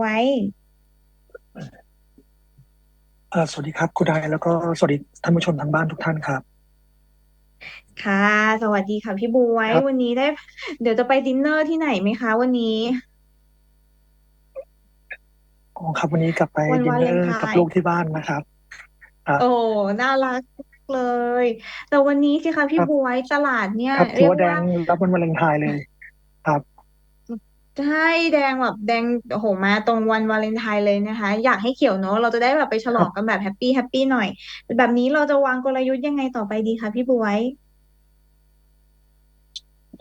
วยเอ่อสวัสดีครับคุณไดแล้วก็สวัสดีท่านผู้ชมทางบ้านทุกท่านครับ ค่ะ สวัสดีค่ะพี่บวย ครับ วันนี้ได้ เดี๋ยวจะไปดินเนอร์ที่ไหนไหมคะวันนี้ อ๋อครับ วันนี้กลับไปวันดินวาเนเลอนร์ไทกับน์ลูกที่บ้านนะครับครับโอ้ น่ารักมากเลย แต่วันนี้สิคะคพี่รับ บวยตลาดเนี่ย ครับถืเรีอยกว่าแดว่างรับวันวาเลนไทน์เลยครับ ใช่แดงแบบแดงโอ้โหมาตรงวันวาเลนไทน์เลยนะคะ อยากให้เขียวเนอะเราจะได้แบบไปฉคลรัอบงกันแบบแฮปปี้แฮปปี้หน่อย แบบนี้เราจะวางกลยุทธ์ยังไงต่อไปดีคะพี่บวย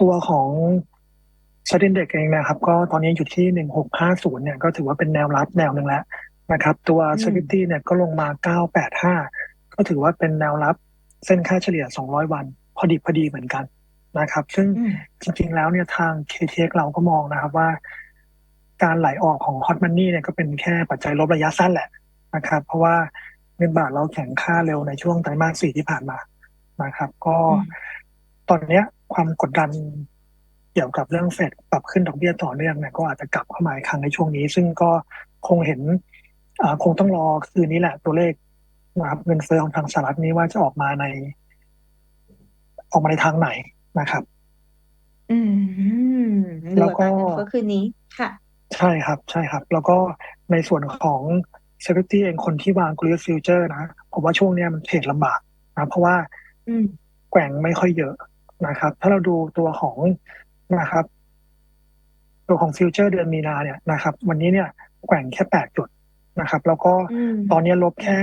ตัวของสถิติเด็กเองนะครับ ก็ตอนนี้อยู่ที่หนึ่งหกห้าศูนย์เนี่ยก็ถือว่าเป็นแนวรับแนวหนึ่งแล้วนะครับ ตัวอืสมถิติเนี่ยก็ลงมาเก้าแปดห้าก็ถือว่าเป็นแนวรับเส้นค่าเฉลี่ยสองร้อยวัน พอดีพอดีเหมือนกัน นะครับ ซึ่งอืมจริง ๆ แล้วเนี่ยทาง KTX เราก็มองนะครับว่า การไหลออกของ Hot Money เนี่ยก็เป็นแค่ปัจจัยลบระยะสั้นแหละนะครับ เพราะว่าเงินบาทเราแข็งค่าเร็วในช่วงไตรมาสสี่ที่ผ่านมานะครับ ก็อืมตอนเนี้ยความกดดันเกี่ยวกับเรื่องเฟดปรับขึ้นดอกเบี้ยต่อเนื่องเนี่ยก็อาจจะกลับเข้ามาอีกครั้งในช่วงนี้ ซึ่งก็คงเห็นอ่าคงต้องรอคืนนี้แหละ ตัวเลขนะครับเงินเฟ้อของทางสหรัฐนี้ว่าจะออกมาใน ออกมาในทางไหน นะครับ อืมดูแล้วอัตก็ราเงินเฟ้อคืนนี้ค่ะ ใช่ครับ ใช่ครับ แล้วก็ในส่วนของ Security เองคนที่วางกลยุทธ์ฟิวเจอร์นะผมว่าช่วงเนี้ยมันเทรดลำบากนะ เพราะว่าอืม แกว่งไม่ค่อยเยอะนะครับ ถ้าเราดูตัวของนะครับ ตัวของฟิวเจอร์เดือนมีนาเนี่ยนะครับ วันนี้เนี่ยแกว่งแค่แปดจุดนะครับ แล้วก็อืม ตอนนี้ลบแค่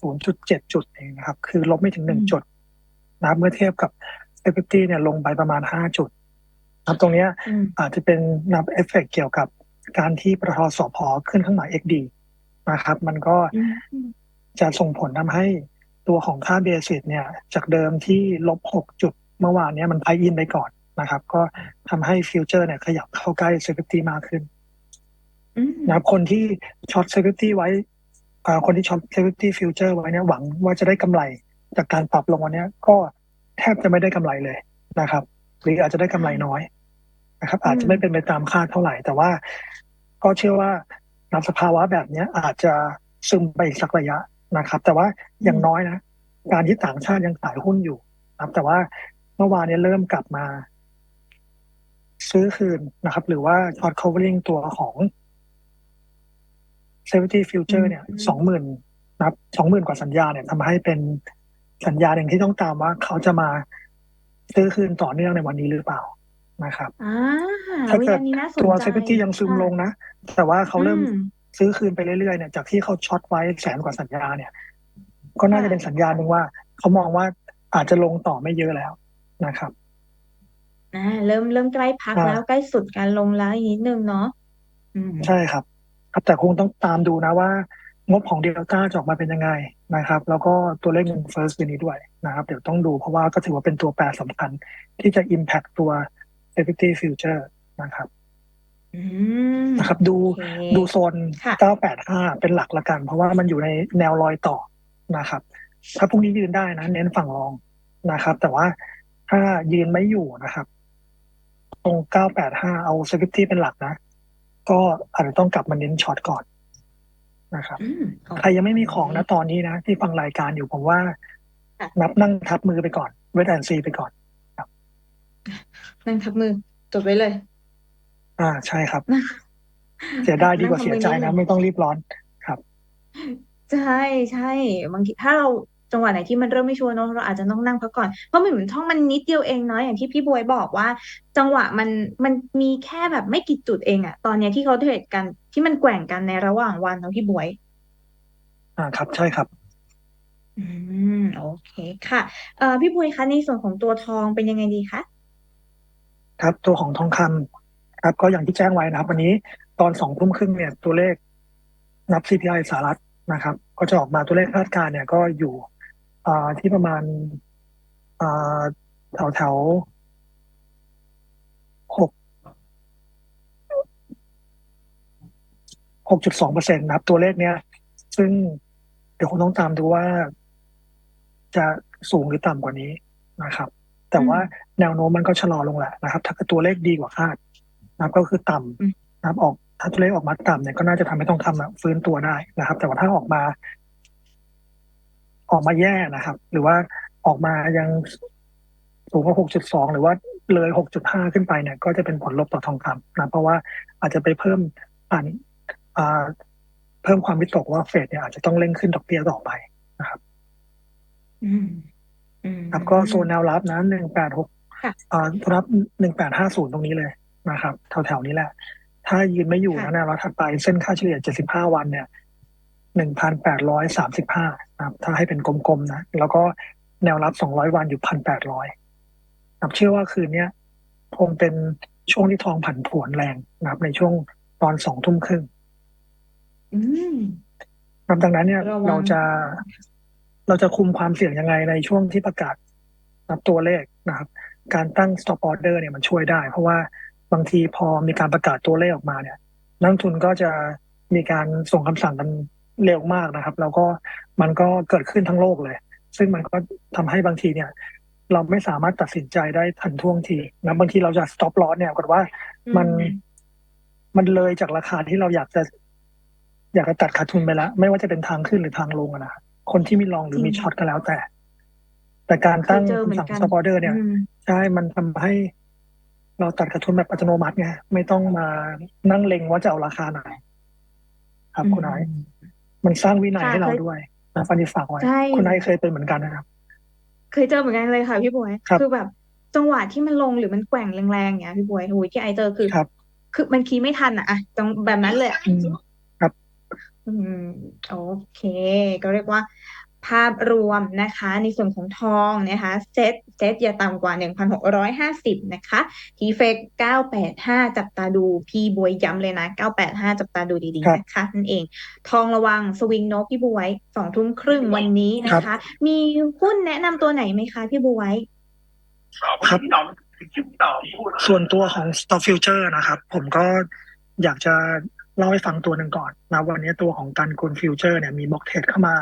ศูนย์จุดเจ็ดจุดเองนะครับ คือลบไม่ถึงหนึ่งอืมจุดนะครับเมื่อเทียบกับ Security เนี่ยลงไปประมาณห้าจุดนะครับตรงเนี้ยอืมอาจจะเป็นนับเอฟเฟกต์เกี่ยวกับการที่ปตทสพขึ้นเครื่องหมาย XD นะครับ มันก็อืมจะส่งผลทำให้ตัวของค่าเบสิสเนี่ย จากเดิมที่ลบหกจุดเมื่อวานเนี้ยมันไพอินไปก่อนนะครับ ก็ทำให้ฟิวเจอร์เนี่ย ขยับเข้าใกล้เซฟตี้มากขึ้นอืมนะครับคนที่ช็อตเซฟตี้ไว้อ่าคนที่ช็อตเซฟตี้ฟิวเจอร์ไว้เนี่ยหวังว่าจะได้กำไรจากการปรับลงวันเนี้ยก็ แทบจะไม่ได้กำไรเลยนะครับ หรืออาจจะได้กำไรน้อยนะครับ อาจจะไม่เป็นไปตามคาดเท่าไหร่ แต่ว่าก็เชื่อว่านับสภาวะแบบเนี้ยอาจจะซึมไปอีกสักระยะนะครับ แต่ว่าอย่างน้อยนะ การที่ต่างชาติยังขายหุ้นอยู่นะครับ แต่ว่าเมื่อวานเนี้เริ่มกลับมา ซื้อคืนนะครับ หรือว่า short covering ตัวของ safety อื future เนี่ยมสองหมื่นนะครับสองหมื่นกว่าสัญญาเนี่ยทำให้เป็น สัญญาหนึ่งที่ต้องตามว่าเขาจะมาซื้อคืนต่อเนื่องในวันนี้หรือเปล่านะครับอ่าถ้าวิเกิดอันนี้น่าสนตัวใจ safety ยังซึมค่ะลงนะ แต่ว่าเขาอืเริ่มมซื้อคืนไปเรื่อยๆเนี่ยจากที่เขาช็อตไว้แสนกว่าสัญญาเนี่ย ก็น่าค่ะจะเป็นสัญญาณหนึ่งว่า เขามองว่าอาจจะลงต่อไม่เยอะแล้วนะครับอ่าเริ่มเริ่มใกล้พักอ่าแล้วใกล้สุดการลงแล้วอีกนิดนึงเนาะอืมใช่ครับครับแต่คงต้องตามดูนะว่า งบของเดลต้าจะออกมาเป็นยังไงนะครับ แล้วก็ตัวเลขเงินเฟ้อคืนนี้ด้วยนะครับ เดี๋ยวต้องดูเพราะว่าก็ถือว่าเป็นตัวแปรสำคัญที่จะ impact ตัว equity future นะครับอืมนะครับดูโอเคดูโซนค่ะ985 เป็นหลักละกัน เพราะว่ามันอยู่ในแนวรอยต่อนะครับ ถ้าพรุ่งนี้ยืนได้นะเน้นฝั่งรองนะครับ แต่ว่าถ้ายืนไม่อยู่นะครับ ตรง 985 เอา safety เป็นหลักนะ ก็อาจจะต้องกลับมาเน้นช็อตก่อน นะครับ อืมโอใครยังไม่มีของนะตอนนี้นะ ที่ฟังรายการอยู่ผมว่าค่ะนับนั่งทับมือไปก่อนเวทแอนซีไปก่อน นั่งทับมือจดไว้เลย อ่าใช่ครับนั่งเสียดายดีกว่านั่งเสียทำมือใจนิดนึนะงไม่ต้องรีบร้อนครับใช่ใช่บางทีถ้าเรา จังหวะไหนที่มันเริ่มไม่ชัวร์เนอะเราอาจจะต้องนั่งพักก่อน เพราะมันเหมือนช่องมันนิดเดียวเองเนาะอย่างที่พี่บวยบอกว่า จังหวะมันมันมีแค่แบบไม่กี่จุดเองอะตอนเนี้ยที่เขาเทรดกันที่มันแกว่งกันในระหว่างวันเนาะพี่บวย อ่าครับใช่ครับอืมโอเคค่ะเอ่อพี่บวยคะในส่วนของตัวทองเป็นยังไงดีคะครับ ตัวของทองคำครับ ก็อย่างที่แจ้งไว้นะครับ วันนี้ตอนสองทุ่มครึ่งเนี่ยตัวเลขนับ CPI สหรัฐนะครับ ก็จะออกมาตัวเลขคาดการณ์เนี่ยก็อยู่อ่า ที่ประมาณอ่าแถวแถวหกหกจุดสองเปอร์เซ็นต์นะครับ ตัวเลขเนี้ย ซึ่งเดี๋ยวคงต้องตามดูว่าจะสูงหรือต่ำกว่านี้นะครับ แต่ว่าแนวโน้มมันก็ชะลอลงแหละนะครับ ถ้าเกิดตัวเลขดีกว่าคาดนะครับก็คือต่ำอืมนะครับออกทาตัวเลขออกมาต่ำเนี่ยก็น่าจะทำให้ทองคำอะฟื้นตัวได้นะครับ แต่ว่าถ้าออกมา ออกมาแย่นะครับ หรือว่าออกมายังสูงกว่า 6.2 หรือว่าเลย 6.5 ขึ้นไปเนี่ยก็จะเป็นผลลบต่อทองคำนะเพราะว่าอาจจะไปเพิ่มผ่านอ่าเพิ่มความวิตกว่าเฟดเนี่ยอาจจะต้องเร่งขึ้นดอกเบี้ยต่อไปนะครับอืมอืมครับก็โซนแนวรับนะ186ค่ะอ่ารับ1850ตรงนี้เลยนะครับแถวๆนี้แหละ ถ้ายืนไม่อยู่ค่ะนะแนวรับถัดไปเส้นค่าเฉลี่ย75วันเนี่ย1,835นะครับถ้าให้เป็นกลมๆนะแล้วก็แนวรับ 200 วันอยู่ 1,800ครับเชื่อว่าคืนเนี้ยคงเป็นช่วงที่ทองผันผวนแรงนะครับ ในช่วงตอนสองทุ่มครึ่งอืมครับดังนั้นเนี่ยระวังเราจะเราจะคุมความเสี่ยงยังไงในช่วงที่ประกาศนับตัวเลขนะครับ การตั้ง stop order เนี่ยมันช่วยได้ เพราะว่าบางทีพอมีการประกาศตัวเลขออกมาเนี่ย นักลงทุนก็จะมีการส่งคำสั่งกัน เร็วมากนะครับ แล้วก็มันก็เกิดขึ้นทั้งโลกเลย ซึ่งมันก็ทำให้บางทีเนี่ย เราไม่สามารถตัดสินใจได้ทันท่วงทีนะบางทีเราจะ stop loss เนี่ยก็ว่ามันอืมมันเลยจากราคาที่เราอยากจะ อยากจะตัดขาดทุนไปแล้ว ไม่ว่าจะเป็นทางขึ้นหรือทางลงอะนะคนที่มีลองหรือมีจริงช็อตก็แล้วแต่ แต่การตั้งเคยเจอเหมือนคำสั่งกันสปอร์เดอร์เนี่ยอืมใช่มันทำให้เราตัดขาดทุนแบบอัตโนมัติไงไม่ต้องมานั่งเล็งว่าจะเอาราคาไหน ครับคุณไอซ์ มันสร้างวินัยค่ะให้เราเคย ด้วยนะฟันที่ฝากไว้ ใช่ คุณไอซ์เคยเป็นเหมือนกันนะครับ เคยเจอเหมือนกันเลยค่ะพี่บวยครับคือแบบจังหวะที่มันลงหรือมันแกว่งแรงๆอย่างเงี้ยพี่บวยโอ้ยที่ไอเจอคือครับ คือมันคีย์ไม่ทันอะอะจังแบบนั้นเลยอะ อืม อืมโอเค ก็เรียกว่า ภาพรวมนะคะ ในส่วนของทองนะคะเซ็ตเซ็ตอย่าต่ำกว่า 1,650 นะคะทีเฟก985 จับตาดูพี่บวยย้ำเลยนะ 985 จับตาดูดีครับๆนะคะนั่นเอง ทองระวังสวิงโนกพี่บวยสองทุ่มครึ่งวันนี้นะคะ มีหุ้นแนะนำตัวไหนไหมคะพี่บวยครับส่วนตัวของ Stock Future นะครับ ผมก็อยากจะ เล่าให้ฟังตัวหนึ่งก่อนนะวันนี้ตัวของการกุลฟิวเจอร์เนี่ยมีบล็อกเทรดเข้ามา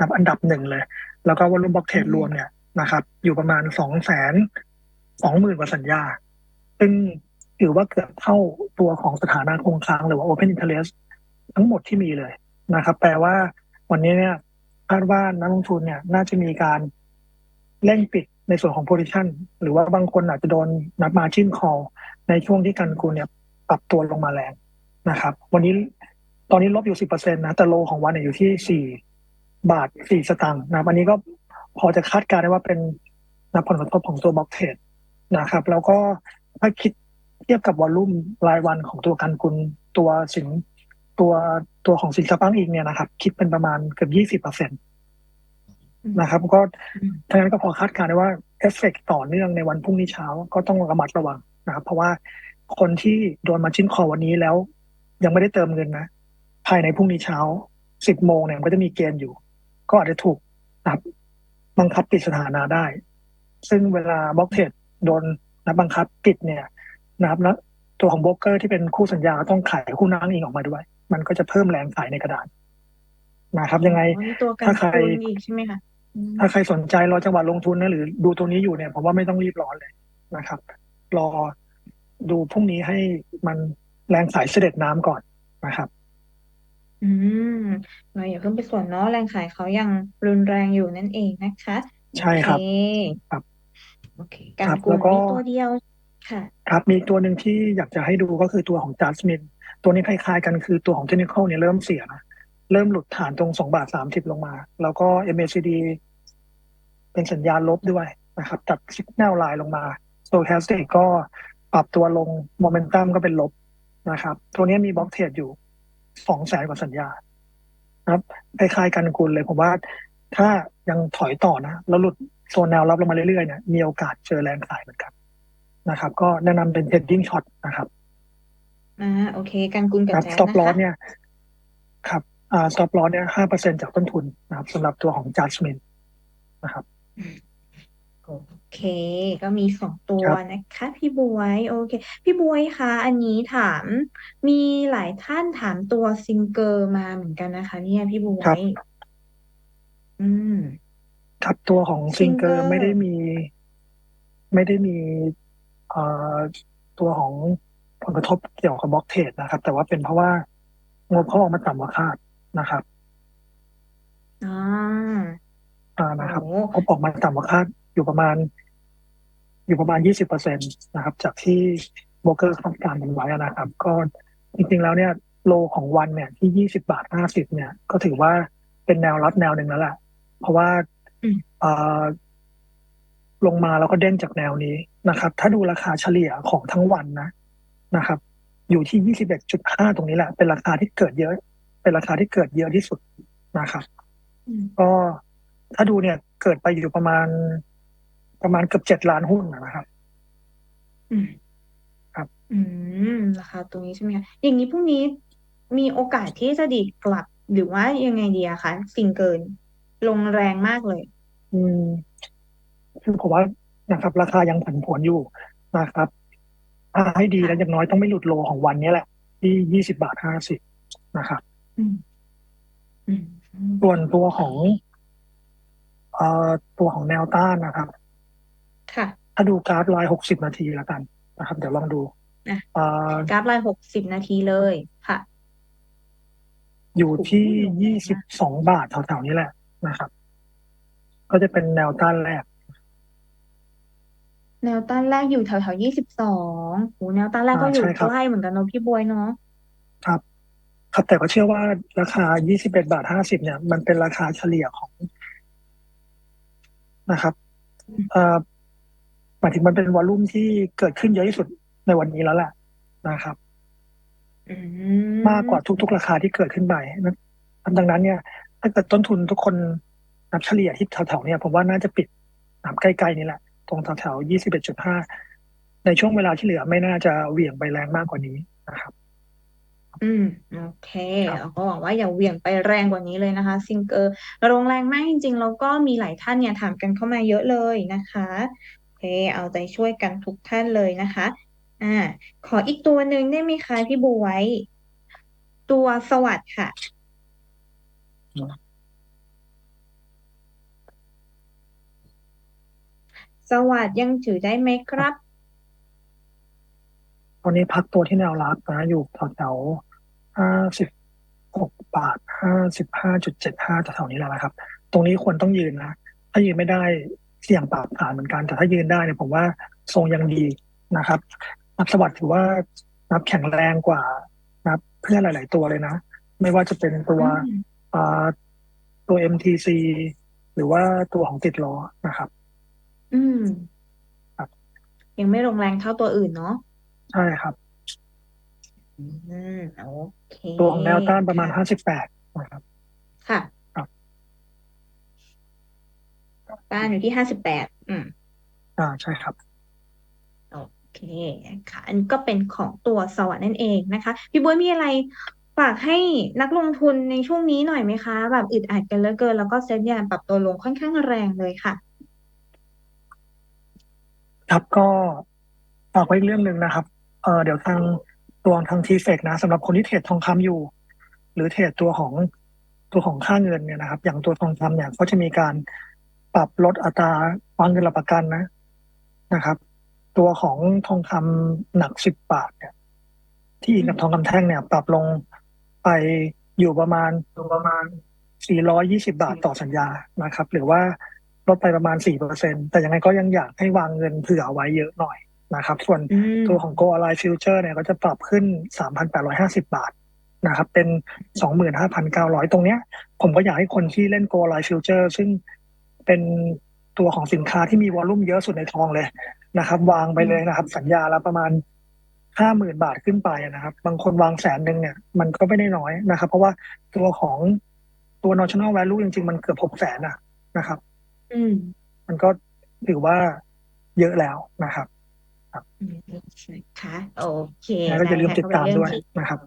นับอันดับหนึ่งเลย แล้วก็วอลุ่มบล็อกเทรดรวมเนี่ยนะครับ อยู่ประมาณสองแสนสองหมื่นกว่าสัญญา ซึ่งถือว่าเกือบเท่าตัวของสถานะคงค้างหรือว่า Open Interest ทั้งหมดที่มีเลยนะครับ แปลว่าวันนี้เนี่ยคาดว่านักลงทุนเนี่ยน่าจะมีการเล่นปิดในส่วนของ position หรือว่าบางคนอาจจะโดนนับ margin call ในช่วงที่การกุลเนี่ยปรับตัวลงมาแรง นะครับ วันนี้ตอนนี้ลบอยู่สิบเปอร์เซ็นต์นะ แต่โลของวันเนี่ยอยู่ที่สี่บาทสี่สตางค์นะครับอันนี้ก็พอจะคาดการณ์ได้ว่าเป็นนะผลกระทบของตัวบล็อกเทรดนะครับ แล้วก็ถ้าคิดเทียบกับวอลลุ่มรายวันของตัวการกุลตัวสินตัวตัวของสินทรัพย์อ้างอิงเนี่ยนะครับ คิดเป็นประมาณเกือบยี่สิบเปอร์เซ็นตนะครับ ก็ทั้งนั้นก็พอคาดการณ์ได้ว่าเอฟเฟกต่อเนื่องในวันพรุ่งนี้เช้าก็ต้องระมัดระวังนะครับ เพราะว่าคนที่โดนมาจิ้นคอวันนี้แล้ว ยังไม่ได้เติมเงินนะ ภายในพรุ่งนี้เช้าสิบโมงเนี่ยมันก็จะมีเกณฑ์อยู่ ก็อาจจะถูกนะครับบังคับปิดสถานะได้ ซึ่งเวลาบล็อกเทรดโดนนะบังคับปิดเนี่ยนะครับแล้วตัวของโบรกเกอร์ที่เป็นคู่สัญญาต้องขายคู่น้างอิงออกมาด้วย มันก็จะเพิ่มแรงขายในกระดานนะครับยังไงอ๋อนี่ตัวการถ้าใครกุลอีกใช่ไหมคะอืมถ้าใครสนใจรอจังหวะลงทุนนะหรือดูตัวนี้อยู่เนี่ยผมว่าไม่ต้องรีบร้อนเลยนะครับ รอดูพรุ่งนี้ให้มัน แรงขายเสด็จน้ำก่อนนะครับ อืมเราอย่าเพิ่งไปส่วนเนาะแรงขายเขายังรุนแรงอยู่นั่นเองนะคะ ใช่ครับโอเคครับโอเคการครับกุลแล้วก็มีตัวเดียวค่ะ ครับมีอีกตัวหนึ่งที่อยากจะให้ดูก็คือตัวของจัสมินตัวนี้คล้ายๆกันคือตัวของเทคนิคอลเนี่ยเริ่มเสียนะเริ่มหลุดฐานตรงสองบาทสามสิบลงมา แล้วก็ MACD เป็นสัญญาณลบด้วยนะครับตัดสัญญาณลายลงมาโซแคสติกก็ปรับตัวลงโมเมนตัมก็เป็นลบ นะครับ ตัวนี้มีบล็อกเทรดอยู่สองแสนกว่าสัญญานะครับคล้ายๆกันกุลเลยผมว่า ถ้ายังถอยต่อนะแล้วหลุดโซนแนวรับลงมาเรื่อยๆเนี่ยมีโอกาสเจอแรงขายเหมือนกันนะครับ ก็แนะนำเป็น heading shot นะครับอ่าโอเค การกุลกับครับแจ๊ส stop นะ loss คะเนี่ยครับอ่า stop loss เนี่ยห้าเปอร์เซ็นจากต้นทุนนะครับสำหรับตัวของ judgment นะครับโอ เค ก็มีสองตัวครับ นะคะ พี่บวยโอเค พี่บวยคะอันนี้ถามมีหลายท่านถามตัวซิงเกอร์มาเหมือนกันนะคะ เนี่ยพี่บวครับ ย อืม ครับตัวของ Singer Singer ไม่ได้มี ไม่ได้มีเอ่อตัวของผลกระทบเกี่ยวกับบล็อกเทรดนะครับ แต่ว่าเป็นเพราะว่างบเขาออกมาต่ำกว่าคาดนะครับอ่าอ่านะครับโอ้งบออกมาต่ำกว่าคาด อยู่ประมาณ อยู่ประมาณยี่สิบเปอร์เซ็นตนะครับ จากที่โบรกเกอร์คาดการณ์กันไว้นะครับ ก็จริงๆแล้วเนี่ยโลของวันเนี่ยที่ยี่สิบาทห้าสิบเนี่ย ก็ถือว่าเป็นแนวรับแนวหนึ่งแล้วแหละเพราะว่าอืมเอ่อลงมาแล้วก็เด้งจากแนวนี้นะครับ ถ้าดูราคาเฉลี่ยของทั้งวันนะนะครับ อยู่ที่ยี่สิบเอ็ดจุดห้าตรงนี้แหละ เป็นราคาที่เกิดเยอะ เป็นราคาที่เกิดเยอะที่สุดนะครับอืมก็ถ้าดูเนี่ยเกิดไปอยู่ประมาณ ประมาณเกือบเจ็ดล้านหุ้นนะครับ อืมครับ อืมราคาตรงนี้ใช่ไหมคะอย่างนี้พรุ่งนี้มีโอกาสที่จะดีดกลับหรือว่ายังไงดีอะคะสิ่งเกิน ลงแรงมากเลย อืมคือผมว่านะครับ ราคายังผันผวนอยู่นะครับ ถ้าให้ดีแล้วอย่างน้อยต้องไม่หลุดโลของวันนี้แหละ ที่ยี่สิบาทห้าสิบนะครับอืมอืมส่วนตัวของเอ่อตัวของแนวต้านนะครับค่ะ ถ้าดูกราฟรายหกสิบนาทีแล้วกันนะครับ เดี๋ยวลองดูอะเอ่อกราฟไลน์หกสิบนาทีเลยค่ะ อยู่ที่โอ้โหยี่สิบสองบาทแถวๆนี้แหละนะครับ ก็จะเป็นแนวต้านแรก แนวต้านแรกอยู่แถวแถวยี่สิบสองโหแนวต้านแรกก็อ่าอยู่ใช่ครับใกล้เหมือนกันเนาะพี่บวยเนาะครับครับแต่ก็เชื่อว่าราคา 21 บาท 50 เนี่ย มันเป็นราคาเฉลี่ยของนะครับเอ่อ หมายถึงมันเป็นวอลลุ่มที่เกิดขึ้นเยอะที่สุดในวันนี้แล้วแหละนะครับอืมากกว่าทุก ๆ ราคาที่เกิดขึ้นไปนะดังนั้นเนี่ย ถ้าเกิดต้นทุนทุกคนนับเฉลี่ยที่แถวๆเนี่ยผมว่าน่าจะปิดนับใกล้ๆนี่แหละ ตรงแถวๆ21.5ในช่วงเวลาที่เหลือไม่น่าจะเหวี่ยงไปแรงมากกว่านี้นะครับ อืม โอเคครับเราก็หวังว่าอย่าเหวี่ยงไปแรงกว่านี้เลยนะคะ ซิงเกอร์ลงแรงมากจริง ๆ แล้วก็มีหลายท่านเนี่ยถามกันเข้ามาเยอะเลยนะคะโอ เค เอาใจช่วยกันทุกท่านเลยนะคะ อ่า ขออีกตัวหนึ่งได้ไหมคะพี่บวย ตัวสวัสด์ค่ะ สวัสด์ยังถือได้ไหมครับตอนนี้พักตัวที่แนวรับนะอยู่แถวห้าสิบหกบาทห้าสิบห้าจุดเจ็ดห้าแถวๆนี้แหละนะครับ ตรงนี้ควรต้องยืนนะ ถ้ายืนไม่ได้ เสี่ยงปรับฐานเหมือนกัน แต่ถ้ายืนได้เนี่ยผมว่าทรงยังดีนะครับนับสวัสดิ์ถือว่านับแข็งแรงกว่านับเพื่อนหลาย ๆ ตัวเลยนะ ไม่ว่าจะเป็นตัวอืมอ่าตัว MTC หรือว่าตัวของติดล้อนะครับ อืมครับ ยังไม่ลงแรงเท่าตัวอื่นเนาะใช่ครับ อืมโอเค ตัวของแนวต้านประมาณค่ห้าสิบแปดนะครับ ค่ะครับ ต้านอยู่ที่ห้าสิบแปดอืมอ่าใช่ครับโอเคค่ะอันนี้ก็เป็นของตัวสวัสด์นั่นเองนะคะ พี่บ๊วยมีอะไรฝากให้นักลงทุนในช่วงนี้หน่อยไหมคะ แบบอึดอัดกันเหลือเกิน แล้วก็เซ็ตยานปรับตัวลงค่อนข้างแรงเลยค่ะ ครับก็ฝากไว้อีกเรื่องหนึ่งนะครับเออเดี๋ยวทางตัวทางทีเฟกนะสำหรับคนที่เทรดทองคำอยู่ หรือเทรดตัวของตัวของค่าเงินเนี่ยนะครับ อย่างตัวทองคำเนี่ยก็จะมีการ ปรับลดอัตราวางเงินหลักประกันนะนะครับ ตัวของทองคำหนักสิบบาทเนี่ย ที่อิงกับทองคำแท่งเนี่ย ปรับลงไปอยู่ประมาณอยู่ประมาณ 420 บาทต่อสัญญานะครับ หรือว่าลดไปประมาณ 4%แต่ยังไงก็ยังอยากให้วางเงินเผื่อไว้เยอะหน่อยนะครับ ส่วนตัวของ Go Align Future เนี่ยก็จะปรับขึ้น 3,850 บาทนะครับ เป็น 25,900 ตรงเนี้ย ผมก็อยากให้คนที่เล่น Go Align Future ซึ่ง เป็นตัวของสินค้าที่มีวอลลุ่มเยอะสุดในทองเลยนะครับ วางไปเลยนะครับ สัญญาละประมาณห้าหมื่นบาทขึ้นไปนะครับ บางคนวางแสนหนึ่งเนี่ย มันก็ไม่ได้น้อยนะครับ เพราะว่าตัวของตัว national value จริง ๆ มันเกือบหกแสนนะนะครับ อืม มันก็ถือว่าเยอะแล้วนะครับอืมนะคะโอเคแล้วก็อย่าลืมได้ค่ะติดตามก็เป็นด้วยเรื่องที่นะครับ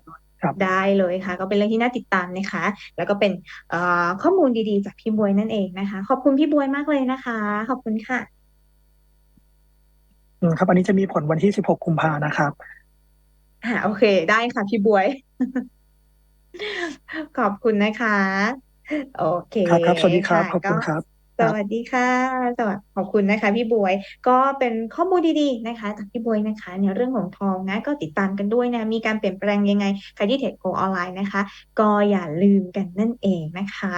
ได้เลยค่ะ ก็เป็นเรื่องที่น่าติดตามนะคะ แล้วก็เป็นเอ่อข้อมูลดีๆ จากพี่บวยนั่นเองนะคะ ขอบคุณพี่บวยมากเลยนะคะ ขอบคุณค่ะอืมครับ อันนี้จะมีผลวันที่ 16 กุมภานะครับอ่าโอเค ได้ค่ะพี่บวย ขอบคุณนะคะ โอเค ครับครับ สวัสดีครับค่ะขอบคุณก็ครับ สวัสดีค่ะ สวัสดีขอบคุณนะคะ พี่บวย ก็เป็นข้อมูลดีๆนะคะ จากพี่บวยนะคะ ในเรื่องของทองนะก็ติดตามกันด้วยนะ มีการเปลี่ยนแปลงยังไงใครที่เทรดโกออนไลน์นะคะ ก็อย่าลืมกันนั่นเองนะคะ